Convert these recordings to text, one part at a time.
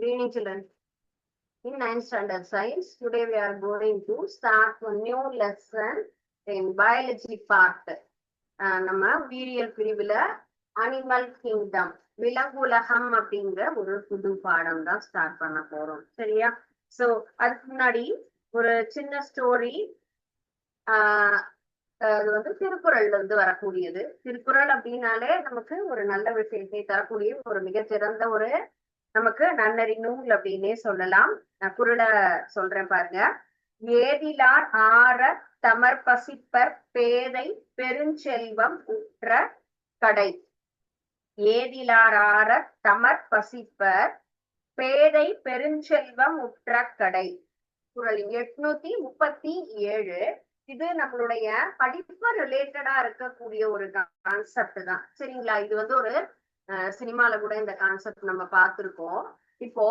Good evening, children. In 9th standard science, today we are going to start a new lesson in biology part. ஆஹ் நம்ம உயிரியல் பிரிவுல animal kingdom விலங்குலகம் அப்படிங்கிற ஒரு புது பாடம் தான் ஸ்டார்ட் பண்ண போறோம் சரியா சோ அதுக்கு முன்னாடி ஒரு சின்ன ஸ்டோரி ஆஹ் அது வந்து திருக்குறள்ல இருந்து வரக்கூடியது திருக்குறள் அப்படின்னாலே நமக்கு ஒரு நல்ல விஷயத்தை தரக்கூடிய ஒரு மிகச்சிறந்த ஒரு நமக்கு நன்னறி நூல் அப்படின்னே சொல்லலாம். நான் குரலை சொல்றேன் பாருங்க. ஏதிலார் ஆற தமர் பசிப்பர் பேதை பெருஞ்செல்வம் உற்ற கடை. ஏதிலார் ஆற தமர் பசிப்பர் பேதை பெருஞ்செல்வம் உற்ற கடை. குரல் எட்நூத்தி முப்பத்தி ஏழு. இது நம்மளுடைய படிப்பு ரிலேட்டடா இருக்கக்கூடிய ஒரு கான்செப்ட் தான். சரிங்களா? இது வந்து ஒரு சினிமால கூட இந்த கான்செப்ட் நம்ம பார்த்திருக்கோம். இப்போ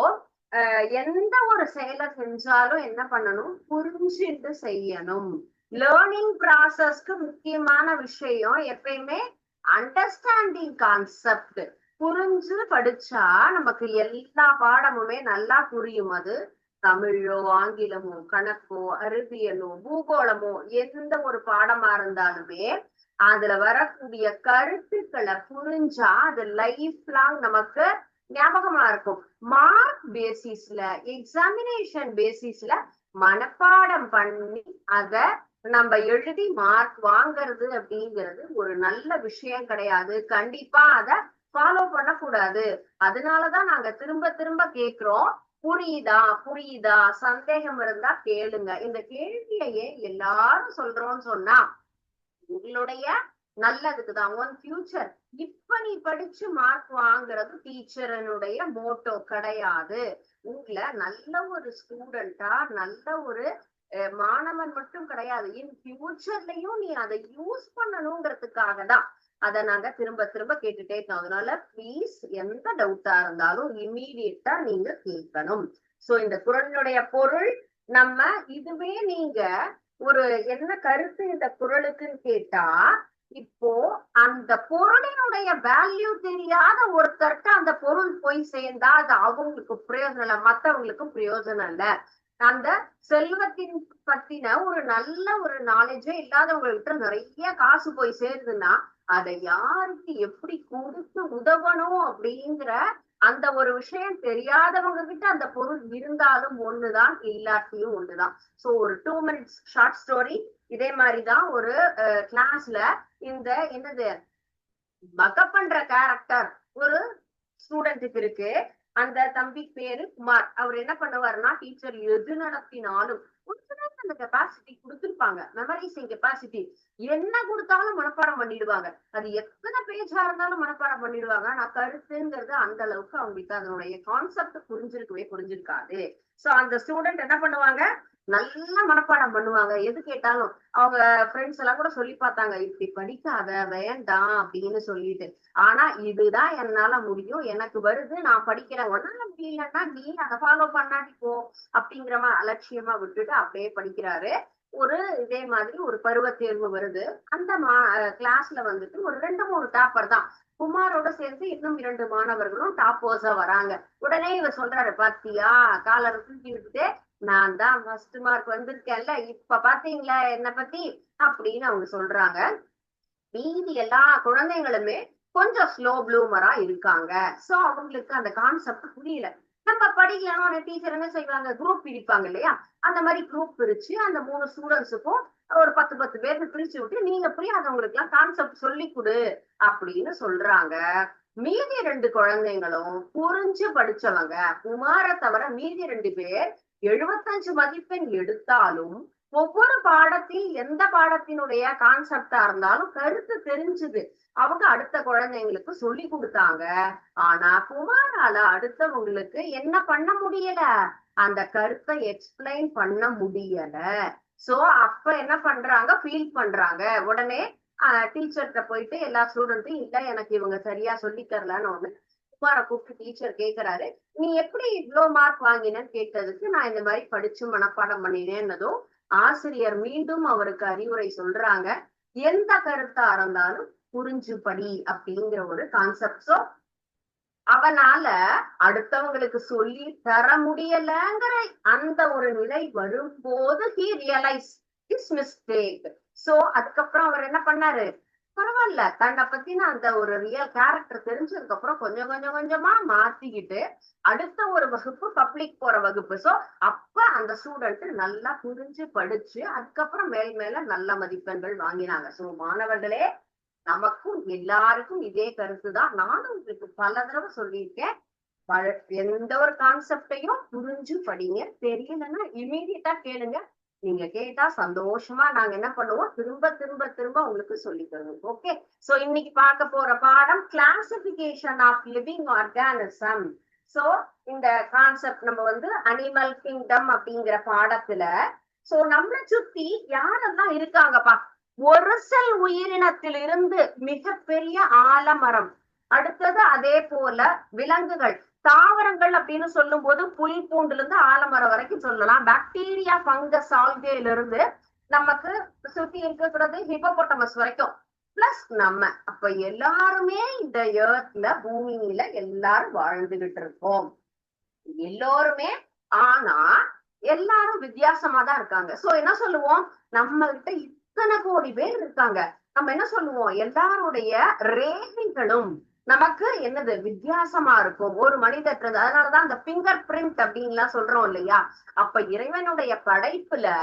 எந்த ஒரு செயலை செஞ்சாலும் என்ன பண்ணணும்? புரிஞ்சுட்டு செய்யணும். லேர்னிங் ப்ராசஸ்க்கு முக்கியமான விஷயம் எப்பயுமே அண்டர்ஸ்டாண்டிங் கான்செப்ட் புரிஞ்சு படிச்சா நமக்கு எல்லா பாடமுமே நல்லா புரியும். அது தமிழோ ஆங்கிலமோ கணக்கோ அறிவியலோ பூகோளமோ எந்த ஒரு பாடமா இருந்தாலுமே அதுல வரக்கூடிய கருத்துக்களை புரிஞ்சா அது லைஃப் லாங் நமக்கு ஞாபகமா இருக்கும். மார்க் பேசிஸ்ல எக்ஸாமினேஷன் பேசிஸ்ல மனப்பாடம் பண்ணி அத நம்ம எழுதி மார்க் வாங்குறது அப்படிங்கிறது ஒரு நல்ல விஷயம் கிடையாது. கண்டிப்பா அத ஃபாலோ பண்ணக்கூடாது. அதனாலதான் நாங்க திரும்ப திரும்ப கேக்குறோம். புரியுதா? புரியுதா? சந்தேகம் இருந்தா கேளுங்க. இந்த கேள்வியையே எல்லாரும் சொல்றோம்னு சொன்னா உங்களுடைய நல்லதுக்குதான் ஒன் ஃபியூச்சர் இப்ப நீ படிச்சு மார்க் வாங்குறது டீச்சரனுடைய மோட்டோ கிடையாது. உங்களை நல்ல ஒரு ஸ்டூடெண்டா நல்ல ஒரு மாணவன் மட்டும் கிடையாது. இன் ஃபியூச்சர்லயும் நீ அதை யூஸ் பண்ணணுங்கிறதுக்காக தான் அதை நாங்க திரும்ப திரும்ப கேட்டுட்டே இருக்கோம். அதனால ப்ளீஸ் எந்த டவுட்டா இருந்தாலும் இமீடியட்டா நீங்க கேட்கணும். சோ இந்த குரலுடைய பொருள் நம்ம இதுவே நீங்க ஒரு என்ன கருத்து இந்த குரலுக்குன்னு கேட்டா இப்போ அந்த பொருளினுடைய வேல்யூ தெரியாத ஒருத்தர்கிட்ட அந்த பொருள் போய் சேர்ந்தா அது அவங்களுக்கு பிரயோஜனம் இல்ல மத்தவங்களுக்கும் பிரயோஜனம் இல்ல. அந்த செல்வத்தின் பத்தின ஒரு நல்ல ஒரு நாலேஜே இல்லாதவங்கள்ட்ட நிறைய காசு போய் சேருதுன்னா அதை யாருக்கு எப்படி கொடுத்து உதவணும் அப்படிங்கிற அந்த ஒரு விஷயம் தெரியாதவங்க கிட்ட அந்த பொருள் இருந்தாலும் ஒண்ணுதான் இல்லாட்டியும் ஒண்ணுதான். சோ ஒரு டூ மினிட்ஸ் ஷார்ட் ஸ்டோரி இதே மாதிரிதான் ஒரு கிளாஸ்ல இந்த என்னது பக்கப் பண்ற கேரக்டர் ஒரு ஸ்டூடெண்ட்டுக்கு இருக்கு. அந்த தம்பி பேரு குமார். அவர் என்ன பண்ணுவாருன்னா டீச்சர் எது நடத்தினாலும் அந்த கெப்பாசிட்டி கொடுத்துருப்பாங்க. மெமரைசிங் கெப்பாசிட்டி என்ன கொடுத்தாலும் மனப்பாடம் பண்ணிடுவாங்க. அது எத்தனை பேஜா இருந்தாலும் மனப்பாடம் பண்ணிடுவாங்க. நான் கருத்துங்கிறது அந்த அளவுக்கு அவங்களுக்கு அதனுடைய கான்செப்ட் புரிஞ்சிருக்கவே புரிஞ்சிருக்காது. சோ அந்த ஸ்டூடெண்ட் என்ன பண்ணுவாங்க? நல்லா மனப்பாடம் பண்ணுவாங்க. எது கேட்டாலும் அவங்க ஃப்ரெண்ட்ஸ் எல்லாம் கூட சொல்லி பார்த்தாங்க. இப்படி படிக்காத வேண்டாம் அப்படின்னு சொல்லிட்டு. ஆனா இதுதான் என்னால முடியும். எனக்கு வருது. நான் படிக்கிறேன். ஒன்னால முடியலன்னா நீ அதை ஃபாலோ பண்ணாட்டி போ அப்படிங்கிற மாதிரி அலட்சியமா விட்டுட்டு அப்படியே படிக்கிறாரு. ஒரு இதே மாதிரி ஒரு பருவ தேர்வு வருது. அந்த மா கிளாஸ்ல வந்துட்டு ஒரு ரெண்டு மூணு டாப்பர் தான். குமாரோட சேர்ந்து இன்னும் இரண்டு மாணவர்களும் டாப்பர்ஸா வராங்க. உடனே இவர் சொல்றாரு பாத்தியா காலர் தூக்கி விட்டுட்டு நான் தான் ஃபர்ஸ்ட் மார்க் வந்திருக்கேன்ல. இப்ப பாத்தீங்களா என்ன பத்தி? அப்படின்னு அவங்க சொல்றாங்க. மீதி எல்லா குழந்தைங்களுமே கொஞ்சம் ஸ்லோ ப்ளூமரா இருக்காங்க. சோ அவங்களுக்கு அந்த கான்செப்ட் புரியல. நம்ம படிக்கலாம். டீச்சர் என்ன செய்வாங்க? குரூப் பிரிப்பாங்க இல்லையா? அந்த மாதிரி குரூப் பிரிச்சு அந்த மூணு ஸ்டூடெண்ட்ஸுக்கும் ஒரு பத்து பத்து பேருக்கு பிரிச்சு விட்டு நீங்க புரியாதவங்களுக்கு எல்லாம் கான்செப்ட் சொல்லி கொடு அப்படின்னு சொல்றாங்க. மீதி ரெண்டு குழந்தைங்களும் புரிஞ்சு படிச்சவங்க. குமார தவிர மீதி ரெண்டு பேர் எழுபத்தஞ்சு மதிப்பெண் எடுத்தாலும் ஒவ்வொரு பாடத்தில் எந்த பாடத்தினுடைய கான்செப்டா இருந்தாலும் கருத்து தெரிஞ்சுது. அவங்க அடுத்த குழந்தைங்களுக்கு சொல்லி கொடுத்தாங்க. ஆனா குமாரால அடுத்தவங்களுக்கு என்ன பண்ண முடியல? அந்த கருத்தை எக்ஸ்பிளைன் பண்ண முடியல. சோ அப்ப என்ன பண்றாங்க? ஃபீல் பண்றாங்க. உடனே டீச்சர்கிட்ட போயிட்டு எல்லா ஸ்டூடெண்ட்டும் இல்ல எனக்கு இவங்க சரியா சொல்லி தரலன்னு ஒண்ணு குமாரை கூப்பிட்டு டீச்சர் கேக்குறாரு. நீ எப்படி இவ்வளவு மார்க் வாங்கினன்னு கேட்டதுக்கு நான் இந்த மாதிரி படிச்சு மனப்பாடம் பண்ணினேன்னதும் ஆசிரியர் மீண்டும் அவருக்கு அறிவுரை சொல்றாங்க. எந்த கருத்தா இருந்தாலும் புரிஞ்சு படி அப்படிங்கிற ஒரு கான்செப்ட் அவனால அடுத்தவங்களுக்கு சொல்லி தர முடியலங்கிற அந்த ஒரு நிலை வரும்போது he realise is mistake so அதுக்கப்புறம் அவர் என்ன பண்ணாரு? பரவாயில்ல. தன்னை பத்தின அந்த ஒரு ரியல் கேரக்டர் தெரிஞ்சதுக்கு அப்புறம் கொஞ்சம் கொஞ்சம் கொஞ்சமா மாத்திக்கிட்டு அடுத்த ஒரு வகுப்பு பப்ளிக் போற வகுப்பு. சோ அப்ப அந்த ஸ்டூடெண்ட் நல்லா புரிஞ்சு படிச்சு அதுக்கப்புறம் மேல் மேல நல்ல மதிப்பெண்கள் வாங்கினாங்க. சோ மாணவர்களே நமக்கும் எல்லாருக்கும் இதே கருத்து தான். நானும் உங்களுக்கு பல தடவை சொல்லியிருக்கேன். எந்த ஒரு கான்செப்டையும் புரிஞ்சு படிங்க. தெரியலன்னா இமீடியட்டா கேளுங்க. நீங்க கேட்டா சந்தோஷமா நாங்க என்ன பண்ணுவோம்? திரும்ப திரும்ப திரும்ப உங்களுக்கு சொல்லி தருவோம். ஓகே சோ இன்னைக்கு பார்க்க போற பாடம் classification of living organism so இந்த கான்செப்ட் நம்ம வந்து அனிமல் கிங்டம் அப்படிங்கிற பாடத்துல சோ நம்மளை சுத்தி யாரெல்லாம் இருக்காங்கப்பா? ஒரு செல் உயிரினத்திலிருந்து மிகப்பெரிய ஆலமரம். அடுத்தது அதே போல விலங்குகள். தாவரங்கள் அப்படின்னு சொல்லும் போது புல் பூண்டுல இருந்து ஆலமரம் வரைக்கும் சொல்லலாம். பாக்டீரியா பங்கஸ் ஆல்கேல இருந்து நமக்கு சுத்தி இருக்கிறது ஹிப்போபொட்டமஸ் வரைக்கும். பிளஸ் நம்ம அப்ப எல்லாருமே இந்த ஏர்த்ல பூமியில எல்லாரும் வாழ்ந்துகிட்டு இருக்கோம். எல்லோருமே ஆனா எல்லாரும் வித்தியாசமா தான் இருக்காங்க. சோ என்ன சொல்லுவோம்? நம்ம கிட்ட இத்தனை கோடி பேர் இருக்காங்க. நம்ம என்ன சொல்லுவோம்? எல்லாருடைய ரேகைகளும் நமக்கு என்னது? வித்தியாசமா இருக்கும். ஒரு மனிதற்றது. அதனாலதான் அந்த பிங்கர் பிரிண்ட் அப்படின்லாம் சொல்றோம் இல்லையா? அப்ப இறைவனுடைய படைப்புல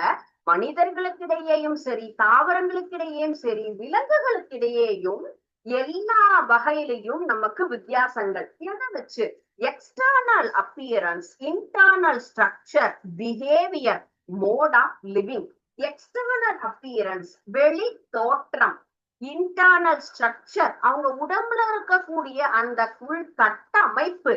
மனிதர்களுக்கிடையேயும் சரி தாவரங்களுக்கிடையேயும் சரி விலங்குகளுக்கிடையேயும் எல்லா வகையிலையும் நமக்கு வித்தியாசங்கள். எதை வச்சு? External appearance internal structure behaviour mode of living external appearance வெளி தோற்றம் இன்டர்னல் ஸ்ட்ரக்சர் அவங்க உடம்புல இருக்கக்கூடிய அந்த உள் கட்டமைப்பு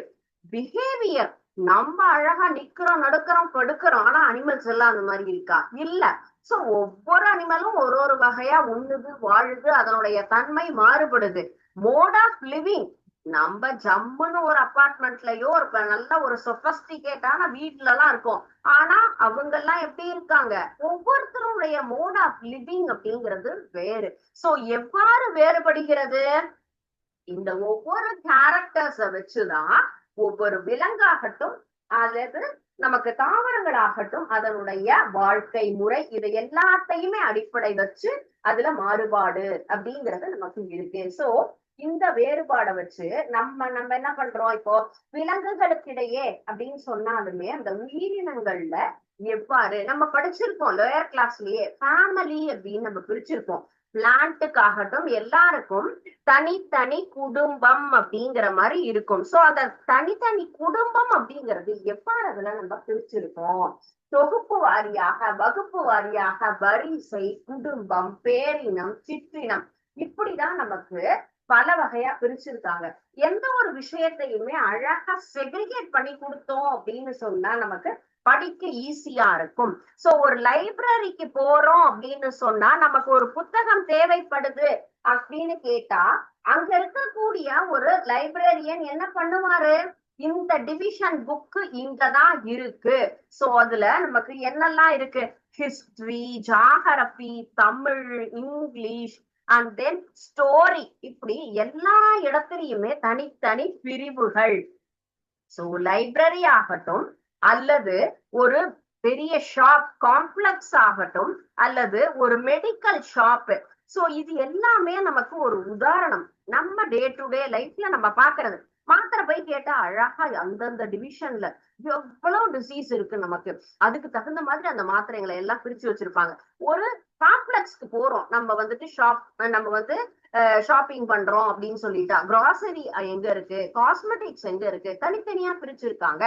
பிஹேவியர் நம்ம அழகா நிக்கிறோம் நடுக்கிறோம் படுக்கிறோம். ஆனா அனிமல்ஸ் எல்லாம் அந்த மாதிரி இருக்கா? இல்ல. சோ ஒவ்வொரு அனிமலும் ஒரு ஒரு வகையா உண்ணுது வாழுது அதனுடைய தன்மை மாறுபடுது. மோட் ஆஃப் லிவிங் நம்ம ஜம்முன்னு ஒரு அபார்ட்மெண்ட்லயோ ஒரு நல்ல ஒரு சொபஸ்டிகேட்டான வீட்ல எல்லாம் இருக்கும். ஆனா அவங்க எல்லாம் எப்படி இருக்காங்க? ஒவ்வொருத்தருடைய மோட் ஆஃப் லிவிங் அப்படிங்கிறது வேறு. சோ எவ்வாறு வேறுபடுகிறது? இந்த ஒவ்வொரு கேரக்டர்ஸ வச்சுதான் ஒவ்வொரு விலங்காகட்டும் அல்லது நமக்கு தாவரங்களாகட்டும் அதனுடைய வாழ்க்கை முறை இது எல்லாத்தையுமே அடிப்படை வச்சு அதுல மாறுபாடு அப்படிங்கிறது நமக்கு இருக்கு. சோ இந்த வேறுபாடை வச்சு நம்ம நம்ம என்ன பண்றோம்? இப்போ விலங்குகளுக்கிடையே அப்படின்னு சொன்னாலுமே அந்த உயிரினங்கள்ல எவ்வாறு நம்ம படிச்சிருக்கோம் லோயர் கிளாஸ்லயே ஃபேமிலி அப்படின்னு நம்ம பிரிச்சிருக்கோம் பிளான்ட்டுக்காகட்டும் எல்லாருக்கும் தனித்தனி குடும்பம் அப்படிங்கிற மாதிரி இருக்கும். சோ அத தனித்தனி குடும்பம் அப்படிங்கிறது எவ்வாறு அதுல நம்ம பிரிச்சிருக்கோம்? தொகுப்பு வாரியாக வகுப்பு வாரியாக வரிசை குடும்பம் பேரினம் சிற்றினம் இப்படிதான் நமக்கு பல வகையா பிரிச்சிருக்காங்க. எந்த ஒரு விஷயத்தையுமே அழகா செக்ரிகேட் பண்ணி கொடுத்தோம் அப்படின்னு சொன்னா நமக்கு படிக்க ஈஸியா இருக்கும். சோ ஒரு லைப்ரரிக்கு போறோம் அப்படின்னு சொன்னா நமக்கு ஒரு புத்தகம் தேவைப்படுது அப்படின்னு கேட்டா அங்க இருக்கக்கூடிய ஒரு லைப்ரரியன் என்ன பண்ணுவாரு? இந்த டிவிஷன் புக்கு இங்கதான் இருக்கு. சோ அதுல நமக்கு என்னெல்லாம் இருக்கு? History geography Tamil English and then story இப்படி எல்லா இடத்துலயுமே தனித்தனி பிரிவுகள். சோ லைப்ரரி ஆகட்டும் அல்லது ஒரு பெரிய ஷாப் காம்ப்ளெக்ஸ் ஆகட்டும் அல்லது ஒரு மெடிக்கல் ஷாப் சோ இது எல்லாமே நமக்கு ஒரு உதாரணம். நம்ம டே டு டே லைஃப்ல நம்ம பாக்குறது மாத்திரை போய் கேட்டா அழகா அந்தந்த டிவிஷன்ல எவ்வளவு டிசீஸ் இருக்கு நமக்கு. அதுக்கு தகுந்த மாதிரி அந்த மாத்திரைகளை எல்லாம் பிரிச்சு வச்சிருப்பாங்க. ஒரு ப்ராடக்ட்ஸ்க்கு போறோம். நம்ம வந்துட்டு ஷாப் நம்ம வந்து ஷாப்பிங் பண்றோம் அப்படின்னு சொல்லிட்டா கிராசரி எங்க இருக்கு? காஸ்மெட்டிக்ஸ் எங்க இருக்கு? தனித்தனியா பிரிச்சிருக்காங்க.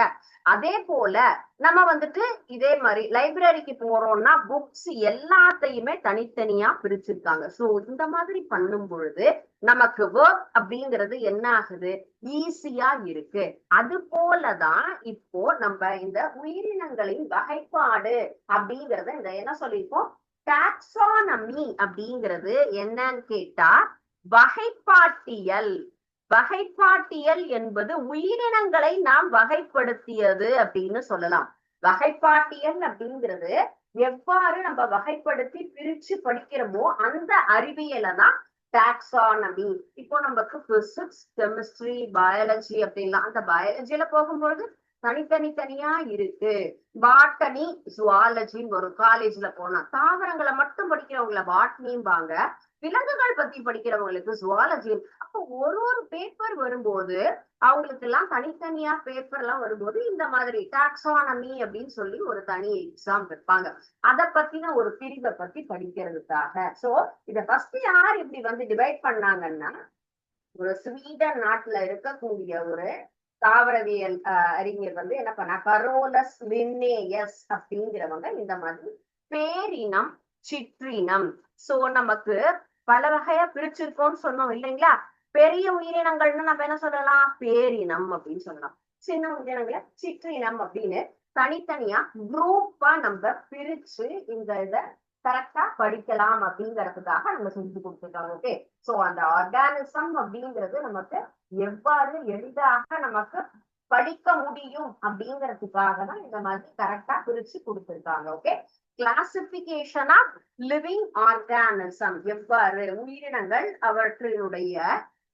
அதே போல நம்ம வந்துட்டு இதே மாதிரி லைப்ரரிக்கு போறோம்னா புக்ஸ் எல்லாத்தையுமே தனித்தனியா பிரிச்சிருக்காங்க. சோ இந்த மாதிரி பண்ணும் பொழுது நமக்கு ஒர்க் அப்படிங்கிறது என்ன ஆகுது? ஈஸியா இருக்கு. அது போலதான் இப்போ நம்ம இந்த உயிரினங்களின் வகைப்பாடு அப்படிங்கறத இந்த என்ன சொல்லியிருக்கோம்? டாக்ஸானமி அப்படிங்கிறது என்னன்னு கேட்டா வகைப்பாட்டியல். வகைப்பாட்டியல் என்பது உயிரினங்களை நாம் வகைப்படுத்தியது அப்படின்னு சொல்லலாம். வகைப்பாட்டியல் அப்படிங்கிறது எவ்வாறு நம்ம வகைப்படுத்தி பிரிச்சு படிக்கிறோமோ அந்த அறிவியலை தான் டாக்ஸானமி இப்போ நமக்கு பிசிக்ஸ் கெமிஸ்ட்ரி பயாலஜி அப்படின்லாம். அந்த பயாலஜியில போகும்பொழுது தனித்தனி தனியா இருக்கு. பாட்டனி ஜுவாலஜின்னு ஒரு காலேஜ்ல போனா தாவரங்களை மட்டும் படிக்கிறவங்கள பாட்னிம்பாங்க விலங்குகள் பத்தி படிக்கிறவங்களுக்கு ஜுவாலஜி அப்போ ஒரு ஒரு பேப்பர் வரும்போது அவங்களுக்கு எல்லாம் தனித்தனியா பேப்பர் எல்லாம் வரும்போது இந்த மாதிரி டாக்ஸானமி அப்படின்னு சொல்லி ஒரு தனி எக்ஸாம் வைப்பாங்க. அத பத்தின ஒரு பிரிவை பத்தி படிக்கிறதுக்காக. சோ இத ஃபர்ஸ்ட் யார் இப்படி வந்து டிவைட் பண்ணாங்கன்னா ஒரு ஸ்வீடன் நாட்டுல இருக்கக்கூடிய ஒரு தாவரவியல் அறிஞர் வந்து என்ன பண்ணா கரோலஸ் லின்னேயஸ் அப்படிங்கிறவங்க இந்த மாதிரி பேரினம் சிற்றினம். சோ நமக்கு பல வகையா பிரிச்சிருக்கோம்னு சொன்னோம் இல்லைங்களா? பெரிய உயிரினங்கள்னு நம்ம என்ன சொல்லலாம்? பேரினம் அப்படின்னு சொல்லலாம். சின்ன உயிரினங்களை சிற்றினம் அப்படின்னு தனித்தனியா குரூப்பா நம்ம பிரிச்சு இந்த இத கரெக்டா படிக்கலாம் அப்படிங்கறதுக்காக நம்ம செஞ்சு கொடுத்துருக்காங்க ஓகே சோ அந்த ஆர்கானிசம் அப்படிங்கிறது நமக்கு எவ்வாறு எளிதாக நமக்கு படிக்க முடியும் அப்படிங்கறதுக்காக தான் இந்த மாதிரி கரெக்டா பிரிச்சு கொடுத்துருக்காங்க okay classification of living organism எவ்வாறு? உயிரினங்கள் அவற்றினுடைய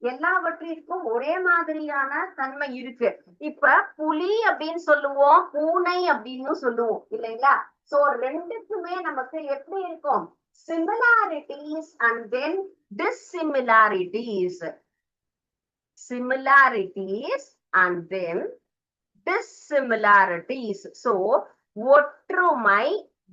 எல்லாவற்றிற்கும் ஒரே மாதிரியான தன்மை இருக்கு. இப்ப புலி அப்படின்னு சொல்லுவோம் பூனை அப்படின்னு சொல்லுவோம் இல்லைங்களா? சோ ரெண்டுக்குமே நமக்கு எப்படி இருக்கும்? Similarities and then dissimilarities similarities and then dissimilarities. So ஒற்றுமை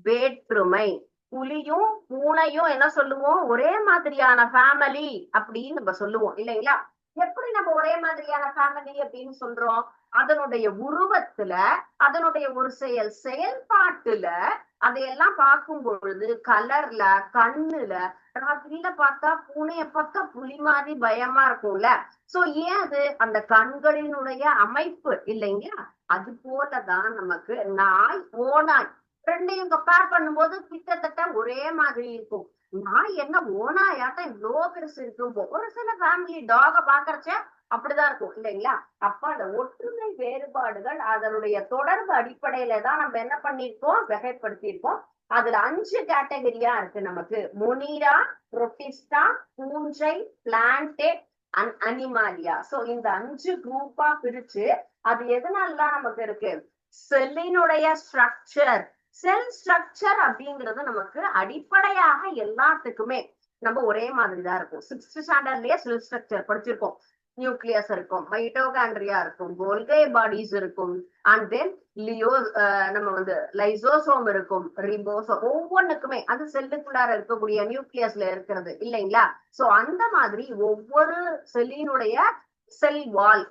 வேற்றுமை. புலியும் பூனையும் என்ன சொல்லுவோம்? ஒரே மாதிரியான ஃபேமிலி அப்படின்னு நம்ம சொல்லுவோம் இல்லைங்களா? எப்படி நம்ம ஒரே மாதிரியான ஃபேமிலி அப்படின்னு சொல்றோம்? அதனுடைய உருவத்துல அதனுடைய ஒரு செயல் செயல்பாட்டுல அதையெல்லாம் பார்க்கும் பொழுது கலர்ல கண்ணுல ராத்திரியில பார்த்தா பூனைய பார்த்தா புலி மாதிரி பயமா இருக்கும்ல. சோ ஏன் அது? அந்த கண்களினுடைய அமைப்பு இல்லைங்களா? அது போலதான் நமக்கு நாய் ஓனாய் ரெண்டையும் கம்பேர் பண்ணும்போது கிட்டத்தட்ட ஒரே மாதிரி இருக்கும். நாய் என்ன ஓனாயாட்டம் இவ்வளோ பெருசு இருக்கும் ஒரு சில ஃபேமிலி டாக பாக்குறச்ச அப்படிதான் இருக்கும் இல்லைங்களா? அப்ப அந்த ஒற்றுமை வேறுபாடுகள் அதனுடைய தொடர்பு அடிப்படையில தான் நம்ம என்ன பண்ணிருக்கோம் வகைப்படுத்தியிருக்கோம். அதுல அஞ்சு கேட்டகரியா இருக்கு நமக்கு. மொனிரா புரோட்டிஸ்டா பூஞ்சை பிளான்டே அண்ட் அனிமாலியா. சோ இந்த அஞ்சு குரூப்பா பிரிச்சு அது எதனாலதான் நமக்கு இருக்கு? செல்லினுடைய ஸ்ட்ரக்சர் செல் ஸ்ட்ரக்சர் அப்படிங்கிறது நமக்கு அடிப்படையாக எல்லாத்துக்குமே நம்ம ஒரே மாதிரி தான் இருக்கும் சிக்ஸ்த் ஸ்டாண்டர்ட்லயே செல் ஸ்ட்ரக்சர் படிச்சிருக்கோம். நியூக்ளியஸ் இருக்கும் மைட்டோகாண்ட்ரியா இருக்கும் கோல்கை பாடிஸ் இருக்கும் அண்ட் தென் லியோ நம்ம வந்து லைசோசோம் இருக்கும் ரிபோசோம் ஒவ்வொன்றுக்குமே அது செல்லுக்குள்ளார இருக்கக்கூடிய நியூக்ளியஸ்ல இருக்கிறது இல்லைங்களா? சோ அந்த மாதிரி ஒவ்வொரு செல்லினுடைய செல் வால்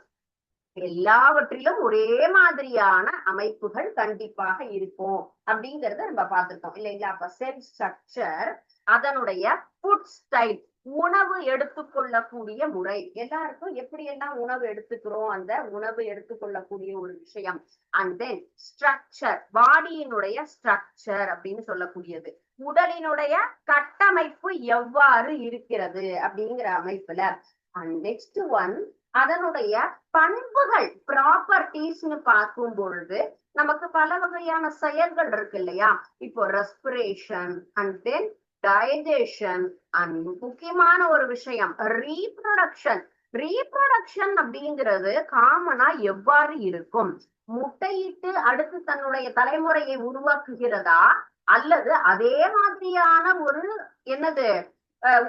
எல்லாவற்றிலும் ஒரே மாதிரியான அமைப்புகள் கண்டிப்பாக இருக்கும் அப்படிங்கறத நம்ம பார்த்திருக்கோம் இல்லைங்களா? அப்ப செல் ஸ்ட்ரக்சர் அதனுடைய ஃபுட் ஸ்டைல் உணவு எடுத்துக்கொள்ளக்கூடிய முறை. எல்லாருக்கும் எப்படி எல்லாம் உணவு எடுத்துக்கிறோம்? அந்த உணவு எடுத்துக்கொள்ளக்கூடிய ஒரு விஷயம். அண்ட் தென் ஸ்ட்ரக்சர் பாடியினுடைய ஸ்ட்ரக்சர் அப்படின்னு சொல்லக்கூடியது. உடலினுடைய கட்டமைப்பு எவ்வாறு இருக்கிறது? அப்படிங்கிற அமைப்புல. அண்ட் நெக்ஸ்ட் ஒன் அதனுடைய பண்புகள் ப்ராப்பர்டிஸ்னு பார்க்கும் பொழுது நமக்கு பல வகையான செயல்கள் இருக்கு இல்லையா? இப்போ respiration and then digestion and முக்கியமான ஒரு விஷயம் ரீப்ரொடக்ஷன் ரீப்ரொடக்ஷன் அப்படிங்கிறது காமனா எவ்வாறு இருக்கும்? முட்டையிட்டு அடுத்து தன்னுடைய தலைமுறையை உருவாக்குகிறதா? அல்லது அதே மாதிரியான ஒரு என்னது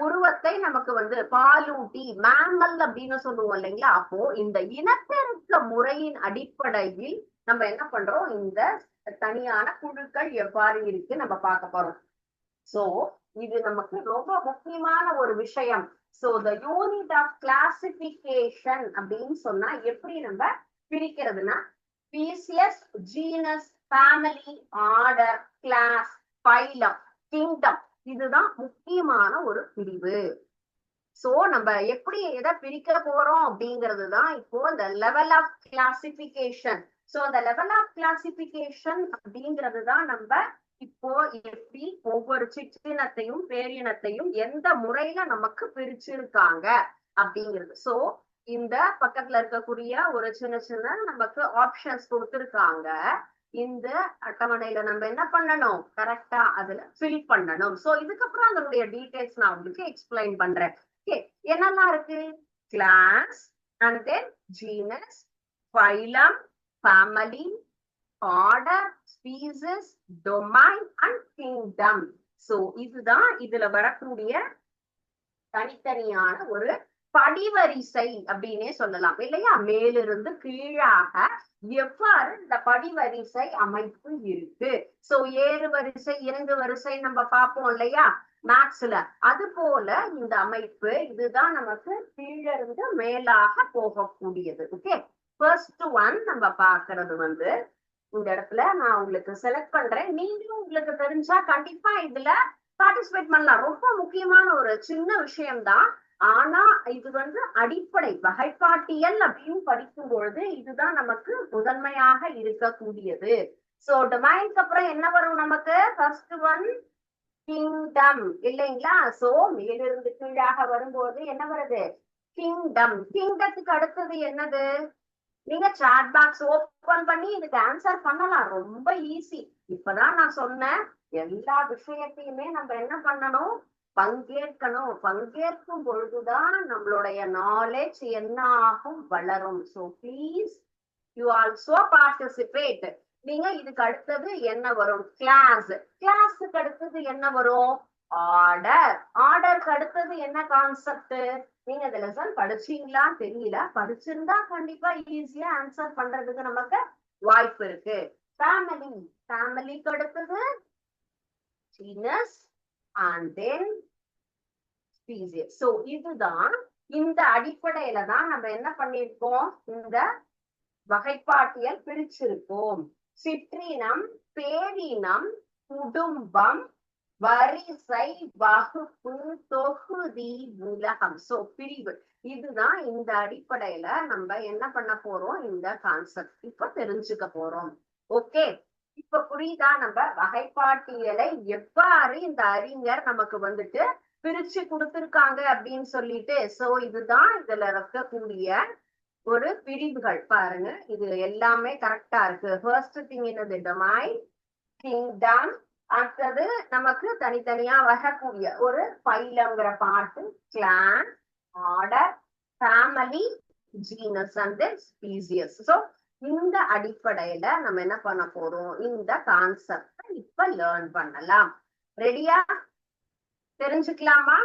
உருவத்தை நமக்கு வந்து பாலூட்டி மேமல் அப்படின்னு சொல்லுவோம் இல்லைங்களா? அப்போ இந்த இனப்பெருக்க முறையின் அடிப்படையில் நம்ம என்ன பண்றோம்? இந்த தனியான குழுக்கள் எவ்வாறு இருக்கு நம்ம பார்க்க போறோம். சோ இது நமக்கு ரொம்ப முக்கியமான ஒரு விஷயம். So the unit of classification அப்படின்னு சொன்னா எப்படி நம்ம பிரிக்கிறதுனா species genus family order class phylum kingdom இதுதான் முக்கியமான ஒரு பிரிவு. சோ நம்ம எப்படி எதை பிரிக்க போறோம் அப்படிங்கிறது தான் இப்போ இந்த லெவல் ஆஃப் கிளாசிபிகேஷன் சோ அந்த லெவல் ஆஃப் கிளாசிபிகேஷன் அப்படிங்கிறது தான் நம்ம இப்போ எப்படி ஒவ்வொரு சிற்றினத்தையும் பேரினத்தையும் எந்த முறையில நமக்கு பிரிச்சிருக்காங்க அப்படிங்கிறது. சோ இந்த பக்கத்துல இருக்கக்கூடிய ஒரு சின்ன சின்ன நமக்கு ஆப்ஷன்ஸ் கொடுத்திருக்காங்க. இந்த அட்டவணையில நம்ம என்ன பண்ணணும்? கரெக்டா அதுல ஃபில் பண்ணணும். சோ இதுக்கப்புறம் அதனுடைய டீடைல்ஸ் நான் உங்களுக்கு எக்ஸ்பிளைன் பண்றேன். ஓகே என்னெல்லாம் இருக்கு? Class and then genus phylum family order species domain and kingdom so இதுதான் இதுல வரக்கூடிய தனித்தனியான ஒரு படிவரிசை அப்படின்னே சொல்லலாம் இல்லையா? மேலிருந்து கீழாக எவ்வாறு இந்த படிவரிசை அமைப்பு இருக்கு? சோ ஏறு வரிசை இறங்கு வரிசை நம்ம பார்ப்போம் இல்லையா? மேக்ஸ்ல அது போல இந்த அமைப்பு இதுதான் நமக்கு கீழிருந்து மேலாக போகக்கூடியது ஓகே ஃபர்ஸ்ட் ஒன் நம்ம பாக்குறது வந்து இந்த இடத்துல நான் உங்களுக்கு செலக்ட் பண்றேன். நீங்களும் உங்களுக்கு தெரிஞ்சா கண்டிப்பா இதுல பார்ட்டிசிபேட் பண்ணலாம். ரொம்ப முக்கியமான ஒரு சின்ன விஷயம்தான். ஆனா இது வந்து அடிப்படை. வகைப்பாட்டியல் அப்படின்னு படிக்கும் பொழுது இதுதான் நமக்கு முதன்மையாக இருக்கக்கூடியது. சோ டொமைனுக்கு அப்புறம் என்ன வரும் நமக்கு? ஃபர்ஸ்ட் ஒன் கிங்டம் இல்லைங்களா? சோ மேலிருந்து கீழாக வரும்போது என்ன வருது? கிங்டம் கிங்டத்துக்கு அடுத்தது என்னது? நீங்க சாட் பாக்ஸ் ஓபன் பண்ணி இதுக்கு ஆன்சர் பண்ணலாம். ரொம்ப ஈஸி இப்பதான் நான் சொன்னேன் எல்லா விஷயத்தையுமே நம்ம என்ன பண்ணணும்? பங்கேற்கணும். பங்கேற்கும் பொழுதுதான் நம்மளுடைய நாலேஜ் என்ன ஆகும் வளரும். So please you also participate நீங்க இதுக்கு அடுத்தது என்ன வரும்? கிளாஸ் கிளாஸுக்கு அடுத்தது என்ன வரும்? ஆர்டர். ஆர்டருக்கு அடுத்தது என்ன கான்செப்ட் நீங்க இந்த லெசன் படிச்சீங்களா தெரியல. படிச்சிருந்தா கண்டிப்பா ஈஸியா ஆன்சர் பண்றதுக்கு நமக்கு வாய்ப்பு இருக்கு. ஃபேமிலி ஃபேமிலிக்கு அடுத்தது genus and then species so இதுதான் இந்த அடிப்படையில தான் நம்ம என்ன பண்ணிருக்கோம் இந்த வகைப்பாட்டியல் பிரிச்சிருக்கோம். சிற்றினம் பேரினம் குடும்பம் வரிசை வகுப்பு தொகுதி உலகம் சோ பிரிவு. இதுதான் இந்த அடிப்படையில நம்ம என்ன பண்ண போறோம்? இந்த கான்செப்ட் இப்ப தெரிஞ்சுக்க போறோம். ஓகே இப்ப புரியுதா? நம்ம வகைப்பாட்டியலை எவ்வாறு இந்த அறிஞர் நமக்கு வந்துட்டு பிரிச்சு கொடுத்திருக்காங்க அப்படின்னு சொல்லிட்டு சோ இதுதான் இதுல இருக்கக்கூடிய ஒரு பிரிவுகள். பாருங்க. இது எல்லாமே கரெக்டா இருக்கு. ஃபர்ஸ்ட் திங் என்னது? டொமைன் கிங்டம் அடுத்தது நமக்கு தனித்தனியா வரக்கூடிய ஒரு பைலங்கிற பாட்டு class order family genus and species so இந்த அடிப்படையில நம்ம என்ன பண்ண போறோம்? இந்த கான்செப்ட இப்ப லேர்ன் பண்ணலாம். ரெடியா தெரிஞ்சுக்கலாமா?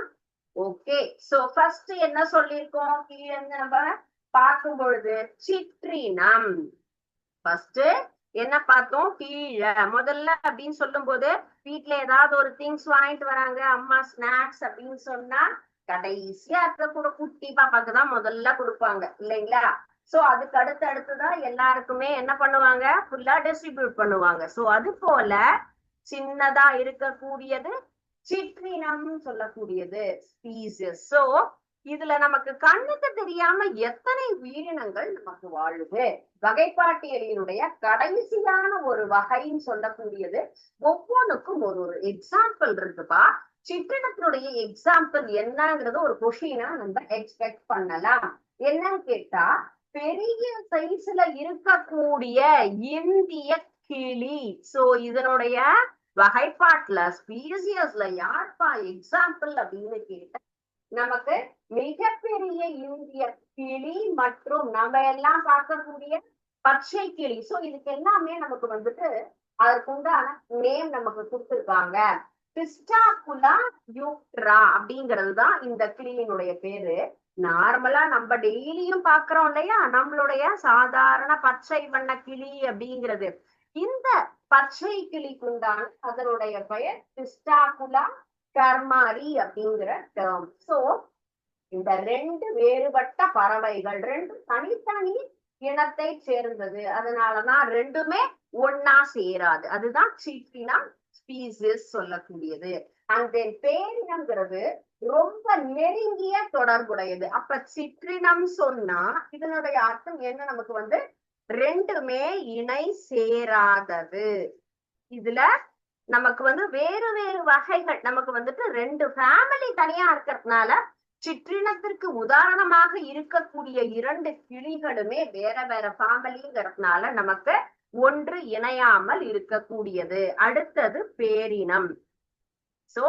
ஓகே சோ ஃபர்ஸ்ட் என்ன சொல்லியிருக்கோம்? கீழே நம்ம? பார்க்கும் பொழுது சிற்றினம். ஃபர்ஸ்ட் என்ன பார்த்தோம்? கீழே முதல்ல அப்படின்னு சொல்லும் போது வீட்டுல ஏதாவது ஒரு திங்ஸ் வாங்கிட்டு வராங்க. அம்மா ஸ்நாக்ஸ் அப்படின்னு சொன்னா கடைசியா இருக்க கூட குட்டி பாப்பாக்கு தான் முதல்ல கொடுப்பாங்க. இல்லைங்களா? சோ அதுக்கு அடுத்து அடுத்துதான் எல்லாருக்குமே என்ன பண்ணுவாங்க? ஃபுல்லா டிஸ்ட்ரிபியூட் பண்ணுவாங்க. சோ அது போல சின்னதா இருக்கக்கூடியது சிற்றினம் சொல்லக்கூடியது ஸ்பீசியஸ் சோ இதுல நமக்கு கண்ணுக்கு தெரியாம எத்தனை உயிரினங்கள் நமக்கு வாழுது? வகைப்பாட்டியலினுடைய கடைசியான ஒரு வகைன்னு சொல்லக்கூடியது ஒவ்வொன்றுக்கும் ஒரு ஒரு எக்ஸாம்பிள் இருக்குப்பா சிற்றினத்தினுடைய எக்ஸாம்பிள் என்னங்கிறது ஒரு கொஷினா நம்ம எக்ஸ்பெக்ட் பண்ணலாம். என்னன்னு கேட்டா பெரிய சைஸ்ல இருக்கக்கூடிய இந்திய கிளி. சோ இதனுடைய வகைப்பாட்டுல ஸ்பீசியஸ்ல யார்பா எக்ஸாம்பிள் அப்படின்னு கேட்டா நமக்கு மிகப்பெரிய இந்திய கிளி மற்றும் நம்ம எல்லாம் பார்க்கக்கூடிய பச்சை கிளி. சோ இதுக்கு எல்லாமே நமக்கு வந்துட்டு அதற்குண்டான நேம் நமக்கு கொடுத்திருக்காங்க. பிஸ்டாகுலா யூட்ரா அப்படிங்கிறது தான் இந்த கிளியினுடைய பேரு. நார்மலா நம்ம டெய்லியும் பாக்குறோம் இல்லையா? நம்மளுடைய சாதாரண பச்சை வண்ண கிளி அப்படிங்கிறது. இந்த பச்சை கிளிக்குண்டான அதனுடைய பெயர் பிஸ்டாகுலா கர்மாரி அப்படிங்கிற டேர்ம் சோ இந்த ரெண்டு வேறுபட்ட பறவைகள் ரெண்டு தனித்தனி இனத்தை சேர்ந்தது. அதனாலதான் ரெண்டுமே ஒன்னா சேராது. அதுதான் சிற்றினம் ஸ்பீசிஸ் சொல்லக்கூடியது. அண்ட் தென் பேரினம்ங்கிறது ரொம்ப நெருங்கிய தொடர்புடையது. அப்ப சிற்றினம் சொன்னா இதனுடைய அர்த்தம் என்ன? நமக்கு வந்து ரெண்டுமே இணை சேராதது. இதுல நமக்கு வந்து வேறு வேறு வகைகள். நமக்கு வந்துட்டு ரெண்டு ஃபேமிலி தனியா இருக்கிறதுனால சிற்றினத்திற்கு உதாரணமாக இருக்கக்கூடிய இரண்டு கிளிகளுமே வேற வேற ஃபேமிலிங்கிறதுனால நமக்கு ஒன்று இணையாமல் இருக்கக்கூடியது. அடுத்தது பேரினம். சோ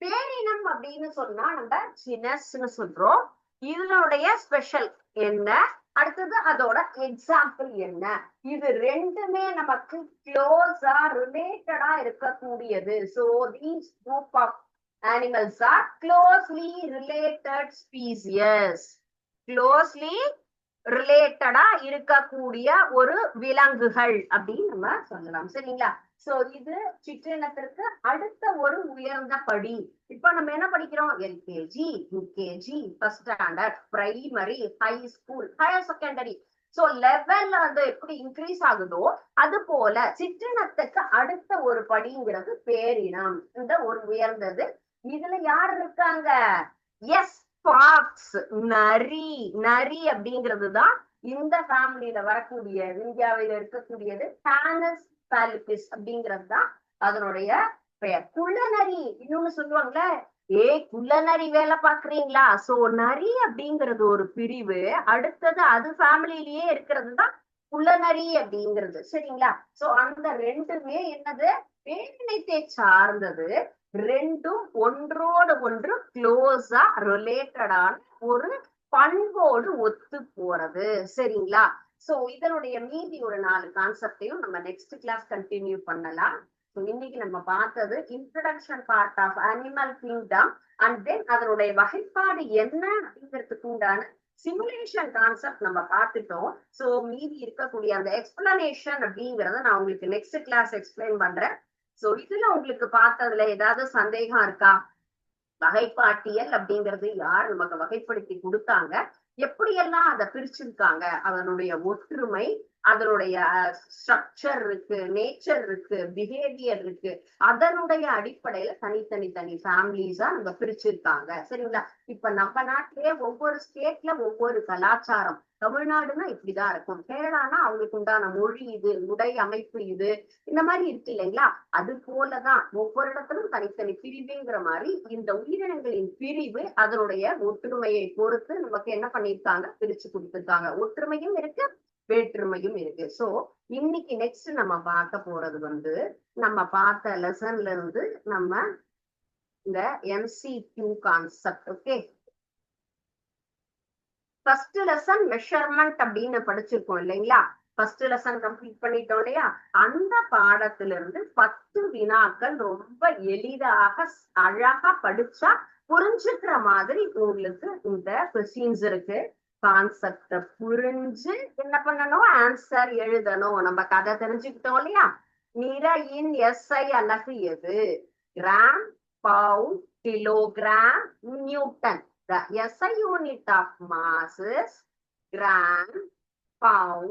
பேரினம் அப்படின்னு சொன்னா நம்ம ஜினஸ்னு சொல்றோம். இதனுடைய ஸ்பெஷல் என்ன? அடுத்தது அதோட எக்ஸாம்பிள் என்ன? இது ரெண்டுமே நமக்கு க்ளோஸா ரிலேட்டடா இருக்கக்கூடியது. So these group of animals are closely related species closely ரிலேட்டடா இருக்கக்கூடிய ஒரு விலங்குகள் அப்படின்னு நம்ம சொல்லலாம். சரிங்களா? சோ இது சிற்றினத்திற்கு அடுத்த ஒரு உயர்ந்த படி. இப்ப நம்ம என்ன படிக்கிறோம்? LKG UKG first standard primary high school higher secondary so லெவல்ல வந்து எப்படி இன்க்ரீஸ் ஆகுதோ அது போல சிற்றினத்துக்கு அடுத்த ஒரு படிங்கிறது பேரினம். இந்த ஒரு உயர்ந்தது. இதுல யார் இருக்காங்க? எஸ் பாக்ஸ் நரி. நரி அப்படிங்கிறது தான் இந்த ஃபேமிலியில வரக்கூடிய இந்தியாவில இருக்கக்கூடியது. டானஸ் பாலிபிஸ் அப்படிங்கிறது தான் அதனுடைய பெயர். குள்ளநரி இன்னொன்னு சொல்லுவாங்கல்ல ஏய் குள்ளநரி வேலை பாக்குறீங்களா சோ நரி அப்படிங்கிறது ஒரு பிரிவு. அடுத்தது அது ஃபேமிலியிலேயே இருக்கிறது தான் குள்ளநரி அப்படிங்கிறது. சரிங்களா? சோ அந்த ரெண்டுமே என்னது? பேரினத்தை சார்ந்தது. ரெண்டும் ஒன்றோடு ஒன்று க்ளோஸா ரிலேட்டடான ஒரு பண்போடு ஒத்து போறது. சரிங்களா? சோ இதனுடைய மீதி ஒரு நாலு கான்செப்டையும் நம்ம நெக்ஸ்ட் கிளாஸ் கண்டினியூ பண்ணலாம். இன்னைக்கு நம்ம பார்த்தது introduction part of animal kingdom and then அதனுடைய வகைப்பாடு என்ன அப்படிங்கிறதுக்கு உண்டான சிமுலேஷன் கான்செப்ட் நம்ம பார்த்துட்டோம். சோ மீதி இருக்கக்கூடிய அந்த எக்ஸ்பிளனேஷன் அப்படிங்கறத நான் உங்களுக்கு நெக்ஸ்ட் கிளாஸ் எக்ஸ்பிளைன் பண்றேன். சோ இதுல உங்களுக்கு பார்த்ததுல ஏதாவது சந்தேகம் இருக்கா? வகைப்பாட்டியல் அப்படிங்கிறது யார் நமக்கு வகைப்படுத்தி கொடுத்தாங்க? எப்படியெல்லாம் அதை பிரிச்சிருக்காங்க? அதனுடைய ஒற்றுமை அதனுடைய ஸ்ட்ரக்சர் இருக்கு நேச்சர் இருக்கு பிஹேவியர் இருக்கு. அதனுடைய அடிப்படையில தனித்தனி தனி ஃபேமிலிஸா நம்ம பிரிச்சிருக்காங்க. சரிங்களா? இப்ப நம்ம நாட்டிலேயே ஒவ்வொரு ஸ்டேட்ல ஒவ்வொரு கலாச்சாரம். தமிழ்நாடுனா இப்படிதான் இருக்கும். கேரளானா அவங்களுக்கு உண்டான மொழி இது உடை அமைப்பு இது இந்த மாதிரி இருக்கு இல்லைங்களா? அது போலதான் ஒவ்வொரு இடத்திலும் தனித்தனி பிரிவுங்கிற மாதிரி இந்த உயிரினங்களின் பிரிவு அதனுடைய ஒற்றுமையை பொறுத்து நமக்கு என்ன பண்ணிருக்காங்க பிரிச்சு கொடுத்துருக்காங்க. ஒற்றுமையும் இருக்கு வேற்றுமையும் இருக்கு. சோ இன்னைக்கு நெக்ஸ்ட் நம்ம பார்க்க போறது வந்து நம்ம பார்த்த லெசன்ல இருந்து நம்ம இந்த MC Q concept okay first lesson measurement அப்படின்னு படிச்சிருக்கோம் இல்லைங்களா? ஃபர்ஸ்ட் லெசன் கம்ப்ளீட் பண்ணிட்டோம் இல்லையா? அந்த பாடத்துல இருந்து பத்து வினாக்கள் ரொம்ப எளிதாக அழகா படிச்சா புரிஞ்சுக்கிற மாதிரி உங்களுக்கு இந்த கொஸ்டின்ஸ் இருக்கு. கான்செப்ட புரிஞ்சு என்ன பண்ணணும்? ஆன்சர் எழுதணும். நம்ம கதை தெரிஞ்சுக்கிட்டோம் இல்லையா? நிறையின் எஸ்ஐ அலகு எது? Gram pound kilogram newton The SI unit of mass is gram, pound,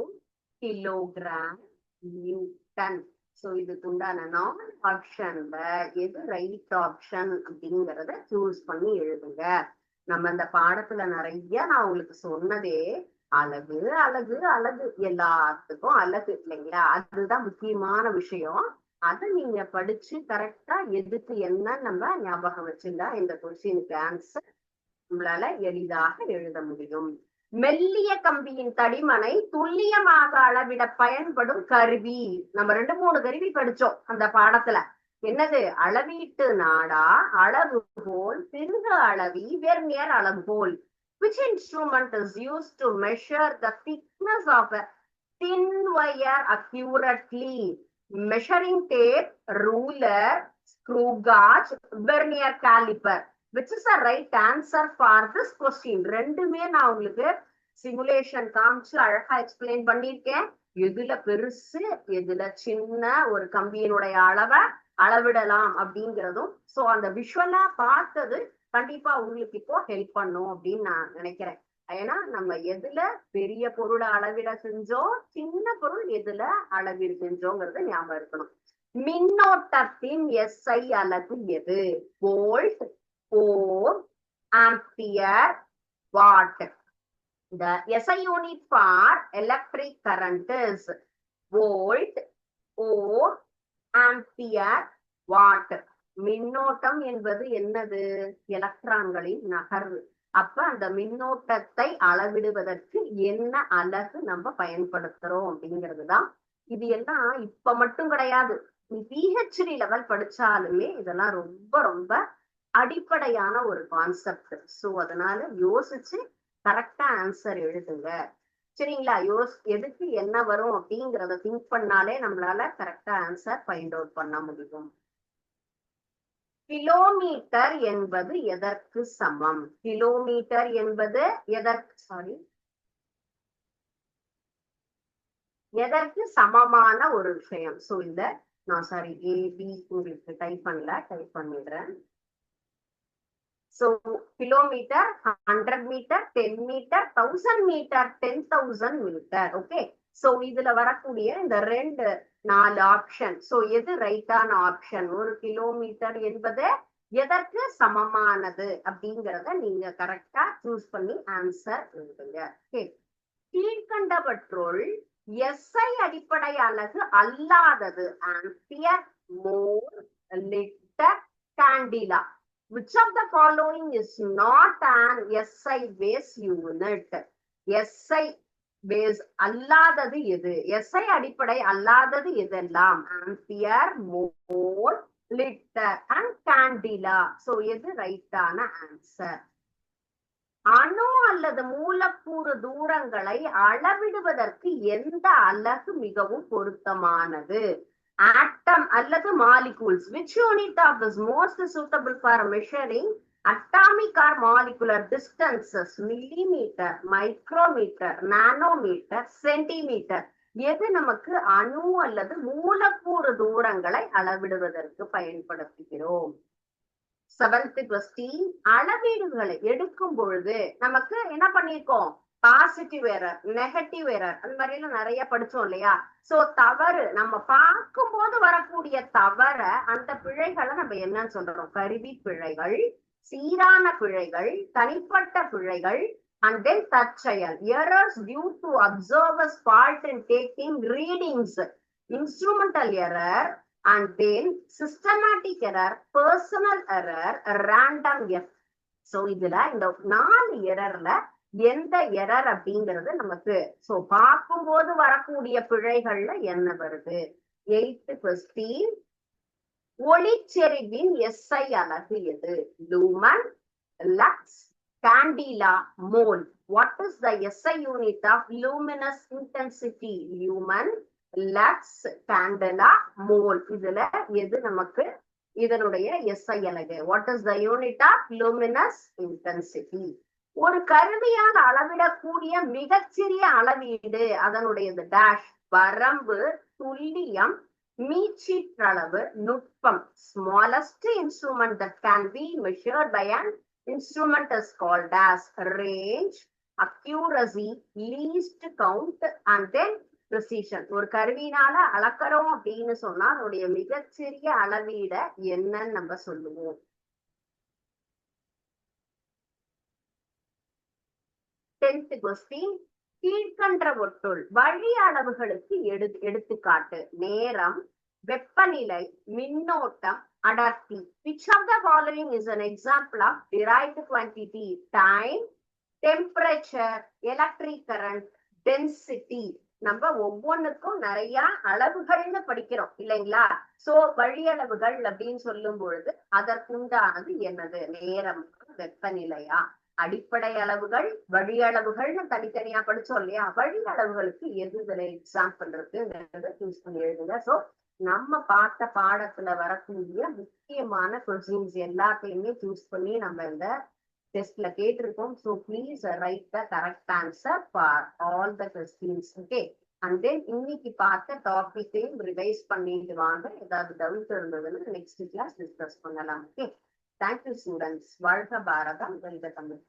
kilogram, newton. So இதுக்கு உண்டான நான் ஆப்ஷன்ல எது ரைட் ஆப்ஷன் அப்படிங்கறத சூஸ் பண்ணி எழுதுங்க. நம்ம இந்த பாடத்துல நிறைய நான் உங்களுக்கு சொன்னதே அழகு அழகு அழகு. எல்லாத்துக்கும் அழகு இல்லைங்களா? அதுதான் முக்கியமான விஷயம். அதை நீங்க படிச்சு கரெக்டா எதுக்கு என்ன நம்ம ஞாபகம் வச்சிருந்தா இந்த கொஸ்டினுக்கு ஆன்சர் நம்மளால எளிதாக எழுத முடியும் மெல்லிய கம்பியின் தடிமனை துல்லியமாக அளவிட பயன்படும் கருவி நம்ம ரெண்டு மூணு கருவி படிச்சோம் அந்த பாடத்துல என்னது அளவீட்டு நாடா அளவுகோல் திருக அளவி வெர்னியர் அளவுகோல் which instrument is used to measure the thickness of a thin wire accurately measuring tape ruler screw gauge vernier caliper which is the right answer for this question. ரெண்டுமே நான் உங்களுக்கு சிமுலேஷன் காமிச்சு அழகா எக்ஸ்பிளைன் பண்ணிருக்கேன் எதுல பெருசு எதுல சின்ன ஒரு கம்பியினுடைய அளவை அளவிடலாம் அப்படிங்கிறதும். சோ அந்த விஷுவலா பார்த்தது கண்டிப்பா உங்களுக்கு இப்போ ஹெல்ப் பண்ணும் அப்படின்னு நான் நினைக்கிறேன். ஏன்னா நம்ம எதுல பெரிய பொருளை அளவிட செஞ்சோம் சின்ன பொருள் எதுல அளவிட செஞ்சோங்கிறத ஞாபகம் இருக்கணும். மின்னோட்டத்தின் எஸ்ஐ அலகு எது? Volt ohm ampere watt? The SI unit for electric current is volt, ohm, ampere, watt. மின்னோட்டம் என்பது என்னது? எலக்ட்ரான்களின் நகர்வு. அப்ப அந்த மின்னோட்டத்தை அளவிடுவதற்கு என்ன அலகு நம்ம பயன்படுத்துறோம் அப்படிங்கிறது தான். இது எல்லாம் இப்ப மட்டும் கிடையாது. நீ பிஹெச்டி லெவல் படிச்சாலுமே இதெல்லாம் ரொம்ப ரொம்ப அடிப்படையான ஒரு கான்செப்ட் சோ அதனால யோசிச்சு கரெக்டா ஆன்சர் எழுதுங்க. சரிங்களா? யோஸ் எதுக்கு என்ன வரும் அப்படிங்கிறத திங்க் பண்ணாலே நம்மளால கரெக்டா ஆன்சர் ஃபைண்ட் அவுட் பண்ண முடியும். கிலோமீட்டர் என்பது எதற்கு சமம்? கிலோமீட்டர் என்பது எதற்கு சாரி எதற்கு சமமான ஒரு விஷயம்? சோ இந்த நான் சாரி ஏ பி உங்களுக்கு டைப் பண்ணல டைப் பண்ணிடுறேன். So kilometre hundred metre ten metre thousand metre ten thousand Okay. Okay so இதுல வரக்கூடிய இந்த ரெண்டு நாலு ஆப்ஷன் சோ எது ரைட்டான ஆப்ஷன் ஒரு கிலோமீட்டர் என்பது எதற்கு சமமானது அப்படிங்கறத நீங்க கரெக்டா சூஸ் பண்ணி ஆன்சர் எழுதுங்க ஓகே கீழ்கண்டவற்றுள் எஸ்ஐ அடிப்படை அலகு அல்லாதது. Ampere mole litre candela which of the following is not an SI base unit? SI base அல்லாதது எது? SI அடிப்படை அல்லாதது எதெல்லாம்? Ampere mole litre and candela so எது ரைட்டான ஆன்சர் அணு அல்லது மூலக்கூறு தூரங்களை அளவிடுவதற்கு எந்த அலகு மிகவும் பொருத்தமானது? Atom அல்லது molecules which unit of is most suitable for measuring atomic or molecular distances millimeter micrometer nanometer centimeter எது நமக்கு அணு அல்லது மூலக்கூறு தூரங்களை அளவிடுவதற்கு பயன்படுத்துகிறோம் செவன்த் கொஸ்டின் அளவீடுகளை எடுக்கும் பொழுது நமக்கு என்ன பண்ணிருக்கோம் பாசிட்டிவ் எரர் நெகட்டிவ் எரர் அந்த மாதிரி எல்லாம் நிறைய படிச்சோம் இல்லையா? சோ தவறு நம்ம பார்க்கும் போது வரக்கூடிய தவற அந்த பிழைகளை நம்ம என்னன்னு சொல்றோம்? கருவி பிழைகள் சீரான பிழைகள் தனிப்பட்ட பிழைகள் அண்ட் தென் தற்செயல். Errors due to observers fault in taking readings instrumental error and then systematic error personal error random F so இதுல இந்த நாலு எரர்ல எந்த எரர் அப்படிங்கிறது நமக்கு. சோ பார்க்கும்போது வரக்கூடிய பிழைகள்ல என்ன வருது? எயித்து கொஸ்டின் ஒளிச்செறிவின் எஸ்ஐ அலகு எது? Lumen lux candela mole what is the SI unit of luminous intensity lumen lux candela mole இதுல எது நமக்கு? இதனுடைய எஸ்ஐ அலகு. What is the unit of luminous intensity ஒரு கருவியால் அளவிடக்கூடிய மிகச்சிறிய அளவீடு அதனுடைய டேஷ் வரம்பு துல்லியம் மீச்சீற்றளவு நுட்பம். Smallest instrument that can be measured by an instrument is called as range accuracy least count and then precision ஒரு கருவினால அளக்கிறோம் அப்படின்னு சொன்னா அதனுடைய மிகச்சிறிய அளவீட என்னன்னு நம்ம சொல்லுவோம். டென்த் கொஸ்டின் கீழ்கன்றவற்றுள் வழி அளவுகளுக்கு எடு எடுத்துக்காட்டு. நேரம் வெப்பநிலை மின்னோட்டம் அடர்த்தி. Which of the following is an example of derived quantity time temperature electric current density நம்ம ஒவ்வொன்றுக்கும் நிறைய அளவுகள்னு படிக்கிறோம் இல்லைங்களா? சோ வழி அளவுகள் அப்படின்னு சொல்லும் பொழுது அதற்குண்டானது என்னது? நேரம் வெப்பநிலையா? அடிப்படை அளவுகள் வழி அளவுகள்னு தனித்தனியா படிச்சோம் இல்லையா வழி அளவுகளுக்கு எது இதுல எக்ஸாம்பிள் இருக்குங்கிறத சூஸ் பண்ணி எழுதுங்க. சோ நம்ம பார்த்த பாடத்துல வரக்கூடிய முக்கியமான கொஸ்டின்ஸ் எல்லாத்தையுமே சூஸ் பண்ணி நம்ம இந்த டெஸ்ட்ல கேட்டிருக்கோம். So please write the correct answer for all the questions okay and then இன்னைக்கு பார்த்த டாபிக்கையும் ரிவைஸ் பண்ணிட்டு வாங்க. ஏதாவது டவுட் இருந்ததுன்னு நெக்ஸ்ட் கிளாஸ் டிஸ்கஸ் பண்ணலாம் ஓகே தேங்க்யூ ஸ்டூடெண்ட்ஸ் வாழ்க பாரதம். வெல்க தமிழ்.